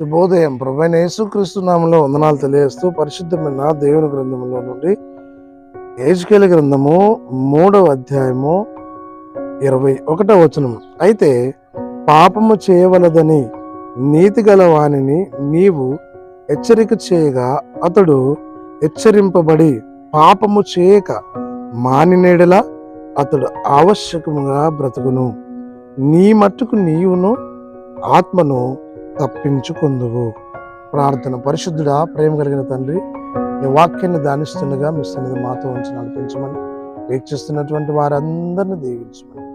శుభోదయం. ప్రభైన యేసుక్రీస్తు నామంలో వందనాలు తెలియజేస్తూ పరిశుద్ధమైన దేవుని గ్రంథంలో నుండి ఏజ్కేల గ్రంథము మూడవ అధ్యాయము ఇరవై ఒకటవ వచనం అయితే పాపము చేయవలదని నీతి గల వాణిని నీవు హెచ్చరిక చేయగా అతడు హెచ్చరింపబడి పాపము చేయక మానినేడలా అతడు ఆవశ్యకముగా బ్రతుకును. నీ మట్టుకు నీవును ఆత్మను తప్పించుకుందువు. ప్రార్థన పరిశుద్ధుడా ప్రేమ కలిగిన తండ్రి మీ వాక్యాన్ని దానిస్తుండగా మీ సన్నిధి మాతో ఉంచి నడిపించమని వీక్షిస్తున్నటువంటి వారందరిని దీవించమని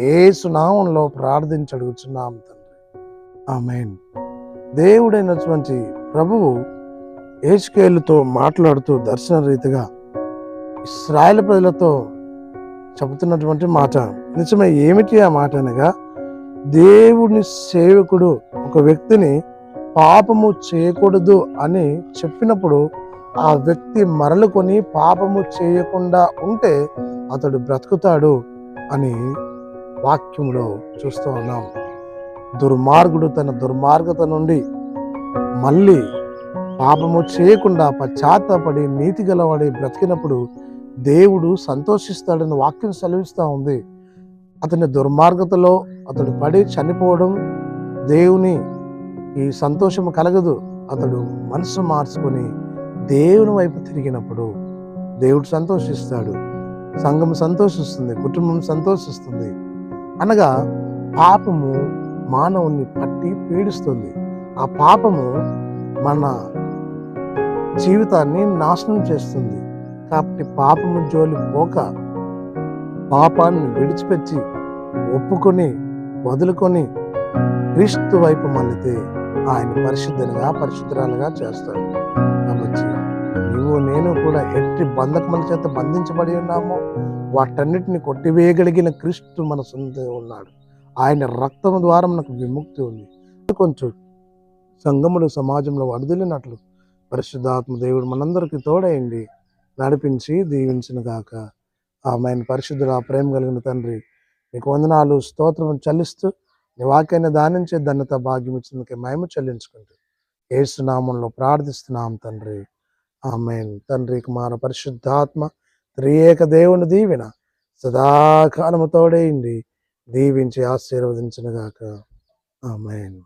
ఏ సునామంలో ప్రార్థించి అడుగుచున్నాం తండ్రి. ఆమెన్. దేవుడైనటువంటి ప్రభువు ఏసుకేలుతో మాట్లాడుతూ దర్శన రీతిగా ఇస్రాయల్ ప్రజలతో చెబుతున్నటువంటి మాట నిజమే ఏమిటి ఆ మాట అనగా దేవుని సేవకుడు ఒక వ్యక్తిని పాపము చేయకూడదు అని చెప్పినప్పుడు ఆ వ్యక్తి మరలుకొని పాపము చేయకుండా ఉంటే అతడు బ్రతుకుతాడు అని వాక్యంలో చూస్తూ ఉన్నాం. దుర్మార్గుడు తన దుర్మార్గత నుండి మళ్ళీ పాపము చేయకుండా పశ్చాత్తాపడి నీతి గలవాడి బ్రతికినప్పుడు దేవుడు సంతోషిస్తాడని వాక్యం సెలవిస్తూ ఉంది. అతని దుర్మార్గతలో అతడు పడి చనిపోవడం దేవుని ఈ సంతోషము కలగదు. అతడు మనసు మార్చుకొని దేవుని వైపు తిరిగినప్పుడు దేవుడు సంతోషిస్తాడు. సంఘం సంతోషిస్తుంది కుటుంబం సంతోషిస్తుంది. అనగా పాపము మానవుని పట్టి పీడిస్తుంది. ఆ పాపము మన జీవితాన్ని నాశనం చేస్తుంది. కాబట్టి పాపము జోలి పోక పాపాన్ని విడిచిపెట్టి ఒప్పుకొని వదులుకొని క్రీస్తు వైపు మళ్ళితే ఆయన పరిశుద్ధులుగా పరిశుద్ధురాలుగా చేస్తాడు. కాబట్టి నువ్వు నేను కూడా ఎట్టి బంధకముల చేత బంధించబడి ఉన్నామో. వాటన్నిటిని కొట్టివేయగలిగిన క్రీస్తు మన సొంత ఉన్నాడు. ఆయన రక్తం ద్వారా మనకు విముక్తి ఉంది. కొంచెం సంఘములు సమాజంలో వడదిల్లినట్లు పరిశుద్ధాత్మ దేవుడు మనందరికీ తోడయండి నడిపించి దీవించిన గాక. ఆమె పరిశుద్ధుల ప్రేమ కలిగిన తండ్రి నీకు వందనాలు స్తోత్రం చెల్లిస్తూ నీ వాక్యాన్ని దానించే ధన్యత భాగ్యం ఇచ్చినందుకే మేము చెల్లించుకుంటూ ఏసునామంలో ప్రార్థిస్తున్నాం తండ్రి. ఆమెన్. తండ్రి కుమార పరిశుద్ధాత్మ త్రియేక దేవుని దీవెన సదాకాలము తోడేయండి దీవించి ఆశీర్వదించిన గాక ఆమెన్.